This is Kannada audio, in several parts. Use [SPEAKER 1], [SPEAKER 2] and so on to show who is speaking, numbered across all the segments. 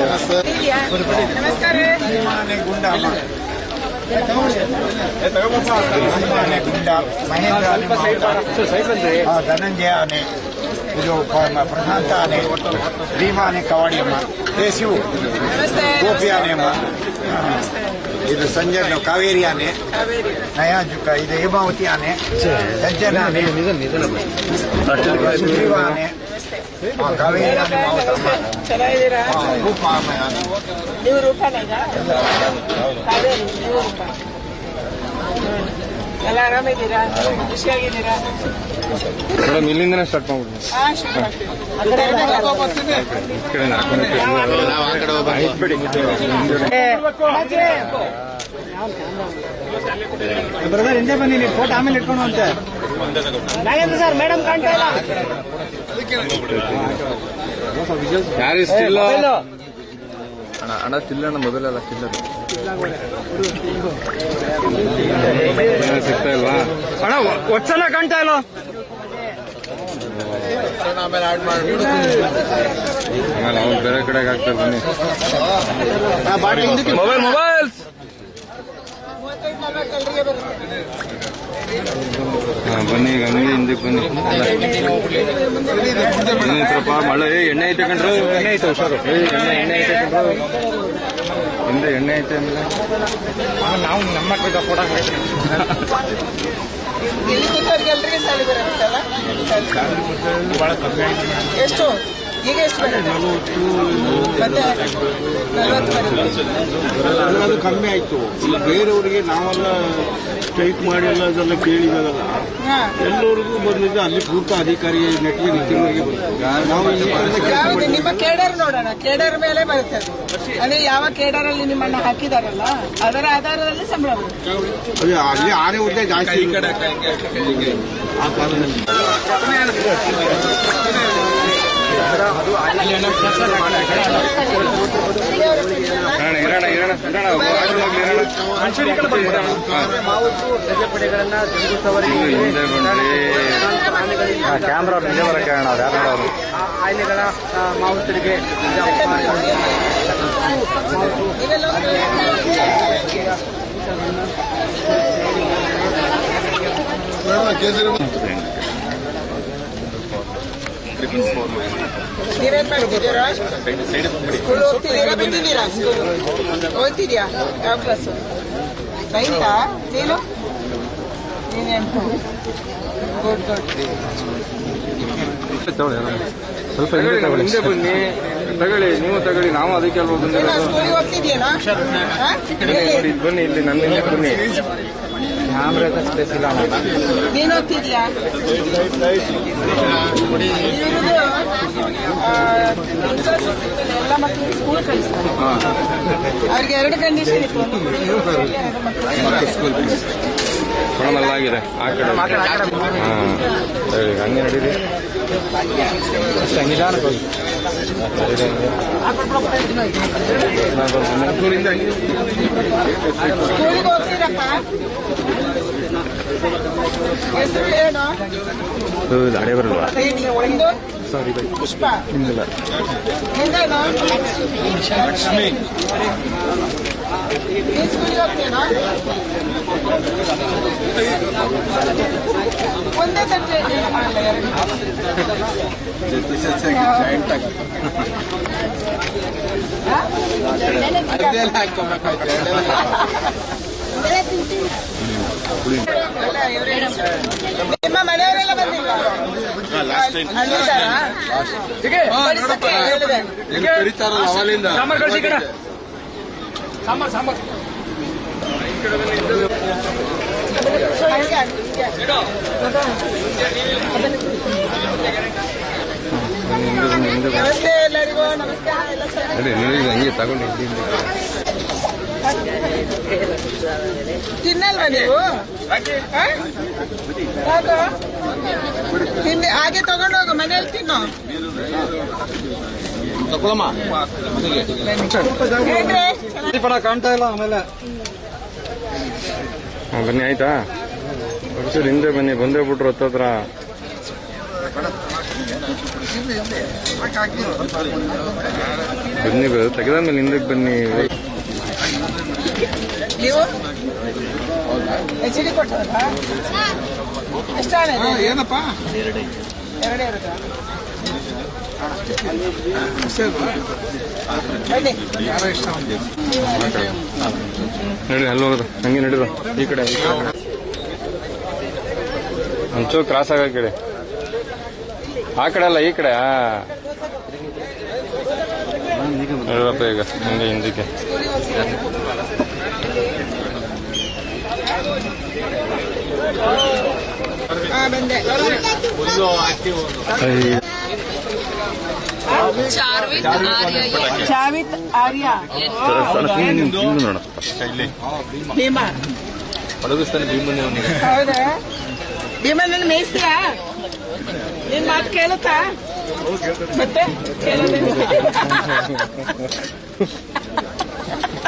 [SPEAKER 1] ನಮಸ್ಕಾರ
[SPEAKER 2] ಅಭಿಮಾನಿ ಗುಂಡ ಅಮ್ಮ. ಅಭಿಮಾನಿ ಗುಂಡ ಮಹೇಂದ್ರ ಆನೆ ಮಾವುತ. ಆ, ಧನಂಜಯ ಆನೆ ಇದು ಪ- ಪ್ರಶಾಂತ ಆನೆ ಭೀಮಾ ಆನೆ ಕವಾಡಿ ಅಮ್ಮ ಏ ಶಿವು
[SPEAKER 1] ನಮಸ್ತೆ
[SPEAKER 2] ಗೋಪಿ ಆನೆ ಅಮ್ಮ ಆ, ಇದು ಸಂಜೆ ಕಾವೇರಿ ಆನೆ
[SPEAKER 1] ಕಾವೇರಿ
[SPEAKER 2] ನಯಾಜುಕ ಇದು ಹೇಮಾವತಿ ಆನೆ ಸಂಜನ ಆನೆ ಸುಗ್ರೀವ ಆನೆ ಆ, ಕಾವೇರಿ ಆನೆ ಮಾವುತ ಅಮ್ಮ.
[SPEAKER 1] ಚೆನ್ನಾಗಿದ್ದೀರಾ
[SPEAKER 2] ಆ, ರೂಪ ಆನೆ ಆನೆ.
[SPEAKER 1] ನೀವು ರೂಪನ ಈಗ ಕಾವೇರಿ ನೀವು ರೂಪ ಹ್ಮ್. ಎಲ್ಲ ಆರಾಮಿದ್ದೀರಾ ಖುಷಿಯಾಗಿದ್ದೀರಾ
[SPEAKER 3] ಮೇಡಮ್ ಇಲ್ಲಿಂದನೇ ಸ್ಟಾರ್ಟ್ ಮಾಡ್ಬಿಡ್ತೀನಿ.
[SPEAKER 2] ಬ್ರದರ್ ಹಿಂದೆ ಬನ್ನಿ ನೀವು ಫೋಟೋ ಆಮೇಲೆ ಇಟ್ಕೊಂಡು ಅಂತೆ
[SPEAKER 1] ಸರ್ ಮೇಡಮ್ ಕಾಣ್ತಾ ಇಲ್ಲ
[SPEAKER 3] ಯಾರು ಸ್ಟಿಲ್ ಅಣ್ಣ ಅಣ್ಣ ಸ್ಟಿಲ್ ಅಣ್ಣ ಮೊದಲೆಲ್ಲ ಸ್ಟಿಲ್ ಅದು ಏನು ಸಿಗ್ತಾ ಇಲ್ವಾ? ಅಣ್ಣ ಒಚ್ಚನ ಕಾಣ್ತಾ ಇಲ್ಲ ಆಮೇಲೆ ಅವ್ರು ಬೇರೆ ಕಡೆಗೆ ಹಾಕ್ತಾರೆ ಬನ್ನಿ ಮೊಬೈಲ್ ಮೊಬೈಲ್ಸ್
[SPEAKER 1] ಮೂವತ್ತೈದು ನಲ್ವತ್ತು ಎಲ್ರಿಗೆ ಬರುತ್ತೆ
[SPEAKER 3] ಹಾ, ಬನ್ನಿ ಈಗ ಅಂಗಡಿ ಹಿಂದಕ್ಕೆ ಬನ್ನಿ. ಸ್ವಲ್ಪ ಮಳೆ ಎಣ್ಣೆ ಐತೆ ಕಣ್ರು. ಎಣ್ಣೆ ಐತೆ ಹುಷಾರು. ಎಣ್ಣೆ ಎಣ್ಣೆ ಐತೆ ಕಣ್ರು. ಹಿಂದೆ ಎಣ್ಣೆ ಐತೆ ಅಂದ್ರೆ ನಾವು ನಮ್ಮ
[SPEAKER 1] ಮಕ್ಕಳಿಗೆ ಕೊಡಕ್ಕೆ ಎಲ್ರಿಗೆ ಸಾಲಿ ಎಷ್ಟು? ಈಗ ಎಷ್ಟು ಬರುತ್ತೆ? ಮತ್ತೆ ನಲ್ವತ್ತು ಬರುತ್ತೆ.
[SPEAKER 4] ಅದು ಕಮ್ಮಿ ಆಯ್ತು. ಬೇರೆಯವರಿಗೆ ನಾವೆಲ್ಲ ಸ್ಟ್ರೈಕ್ ಮಾಡಿ ಎಲ್ಲ ಅದೆಲ್ಲ ಕೇಳಿದಾಗಲ್ಲ. ಎಲ್ಲರಿಗೂ ಬಂದಿದ್ದು ಅಲ್ಲಿ ಪೂರ್ತ ಅಧಿಕಾರಿ ನೆಟ್ಗೆ ನಿತಿನ್ವರಿಗೆ ಬಂತು ನಾವು
[SPEAKER 1] ಯಾವ್ದು? ನಿಮ್ಮ ಕೇಡರ್ ನೋಡೋಣ. ಕೇಡರ್ ಮೇಲೆ ಬರುತ್ತೆ ಅದು. ಅಂದ್ರೆ ಯಾವ ಕೇಡರಲ್ಲಿ ನಿಮ್ಮನ್ನ ಹಾಕಿದಾರಲ್ಲ ಅದರ ಆಧಾರದಲ್ಲಿ ಸಂಬಳ ಬರುತ್ತೆ.
[SPEAKER 4] ಅದು ಅಲ್ಲಿ ಆನೆ ಹುದ್ದೆ ಜಾಸ್ತಿ ಆ ಕಾಲದಲ್ಲಿ.
[SPEAKER 3] ಇರೋಣ ಇರೋಣ ಇರೋಣ ಇರೋಣ ಆಚೆ ಹೋಗ್ಲಿ, ಇರೋಣ. ಹಿಂದೆ ಹಿಂದೆ ಬನ್ರಿ ಕ್ಯಾಮ್ರಾ ನಿಜ ಬರಕ್ಕೆ ಅಣ್ಣ ಅವ್ರು ಯಾರು ನೋಡೋರು
[SPEAKER 2] ಆನೆಗಳ ಮಾವುತರಿಗೆ
[SPEAKER 1] ಇವೆಲ್ಲ ನೀವೇನ್ ಮಾಡ್ತಿದ್ದೀರಾ ಸ್ಕೂಲ್ ಹೋಗ್ತಿದ್ದೀರಾ ಬಂದಿದ್ದೀರಾ ಓದ್ತಿದ್ಯಾ ಯಾವ ಕ್ಲಾಸು ನೈನ್ತಾ ನೀನು ನೀನೇನು ಗುಡ್ ಗುಡ್
[SPEAKER 3] ಸ್ವಲ್ಪ ಹಿಂದೆ ಬನ್ನಿ ತಗೊಳ್ಳಿ ನೀವು ತಗೊಳ್ಳಿ ನಾವು ಅದಕ್ಕೆ ಅಲ್ವಾ ಬಂದಿರೋದು ಬನ್ನಿ ಇಲ್ಲಿ ನನ್ನ ಹಿಂದೆ ಬನ್ನಿ. ಸ್ಪೇಸ್ ಇಲ್ಲ
[SPEAKER 1] ನೀನು ಹೋಗ್ತಿದ್ಯಾ ಎಲ್ಲ ಮಕ್ಕಳಿಗೆ ಸ್ಕೂಲ್ ಕಳಿಸ್ತಾರೆ. ಅವ್ರಿಗೆ ಎರಡು ಕಂಡೀಷನ್ ಇತ್ತು. ಒಂದು ಹುಡುಗಿ,
[SPEAKER 3] ಆಗಿದೆ ಆ ಕಡೆ ಹಾಂ ಸರಿ ಹಂಗೆ ನಡೀರಿ. ಗಾಡಿ ಬರಲ್ವಾ?
[SPEAKER 1] ಪುಷ್ಪ.
[SPEAKER 3] ಹಿಂದಿಲ್ಲ
[SPEAKER 1] ಒಂದೇ ತಟ್ಟೆ ಇವ್ರೇ. ನಿಮ್ಮ ಮನೆಯವರೆಲ್ಲ ಬಂದಿಲ್ಲ ಅಲ್ಲಿದ್ದಾರಾ? ಕಳಿಸಕ್ಕೆ ಹೇಳಿದೆ. ಹಂಗೆ, ಹಂಗೆ. ನಮಸ್ತೆ ಎಲ್ಲರಿಗೂ ನಮಸ್ಕಾರ ಎಲ್ಲ ಸರ್
[SPEAKER 3] ನಡಿ ನಡಿ ಹಂಗೆ ತಗೊಂಡು ಇಲ್ಲಿ
[SPEAKER 1] ತಿನ್ನಲ್ವಾ ನೀವು ಹ? ಯಾಕೆ? ತಿನ್ನಿ ಹಾಗೆ ತಗೊಂಡೋಗು ಮನೇಲಿ ತಿನ್ನು ಹೇಳ್ರಿ
[SPEAKER 2] ಕಾಣ್ತಾ ಇಲ್ಲ ಆಮೇಲೆ.
[SPEAKER 3] ಹಾಂ ಬನ್ನಿ ಆಯ್ತಾ? ಒಂಚೂರು ಹಿಂದೆ ಬನ್ನಿ ಬಂದೇ ಬಿಟ್ರು ಹತ್ತತ್ರ ಬನ್ನಿ ತೆಗೆದ ಮೇಲೆ ಹಿಂದಕ್ಕೆ ಬನ್ನಿ.
[SPEAKER 2] ಏನಪ್ಪ?
[SPEAKER 1] ಎರಡೇ ಇರುತ್ತಾ? ಬನ್ನಿ.
[SPEAKER 3] ನಡಿ, ಅಲ್ಲಿ ಹೋಗೋದು ಹಂಗೆ ನಡೀರ. ಈ ಕಡೆ. ಒಂಚೂರು ಕ್ರಾಸ್ ಆಗ ಕಡೆ ಆ ಕಡೆ ಅಲ್ಲ, ಈ ಕಡೆ ಹೇಳಪ್ಪ ಈಗ, ಹಂಗೆ ಹಿಂದಕ್ಕೆ.
[SPEAKER 1] ಜಾವಿತ್ ಆರ್ಯ.
[SPEAKER 3] ಹಿಂದೆ. ನೋಡ
[SPEAKER 1] ಭೀಮಾ
[SPEAKER 3] ಪಳಗಿಸ್ತಾನೆ ಭೀಮನೆ ಅವನಿಗೆ
[SPEAKER 1] ಹೌದಾ ಭೀಮಾ ನನ್ನ ಮೇಯಿಸ್ತೀಯಾ ನಿನ್ ಮಾತು ಕೇಳುತ್ತಾ ಮತ್ತೆ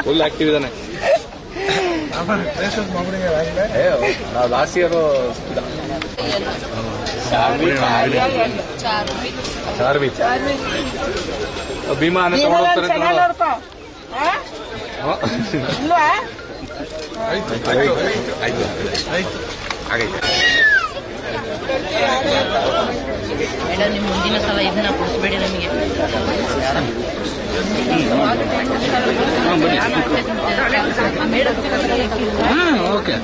[SPEAKER 3] ಫುಲ್ ಆಕ್ಟಿವ್ ಇದಾನೆ ನಾವು ಲಾಸ್ಟ್ ಇಯರ್ ಚಾರ್ವಿ
[SPEAKER 5] ಮೇಡಮ್ ನಿಮ್ ಮುಂದಿನ ಸಲ ಇದನ್ನ ಕೊಡಿಸ್ಬೇಡಿ ನಮಗೆ?
[SPEAKER 3] ಓಕೆ.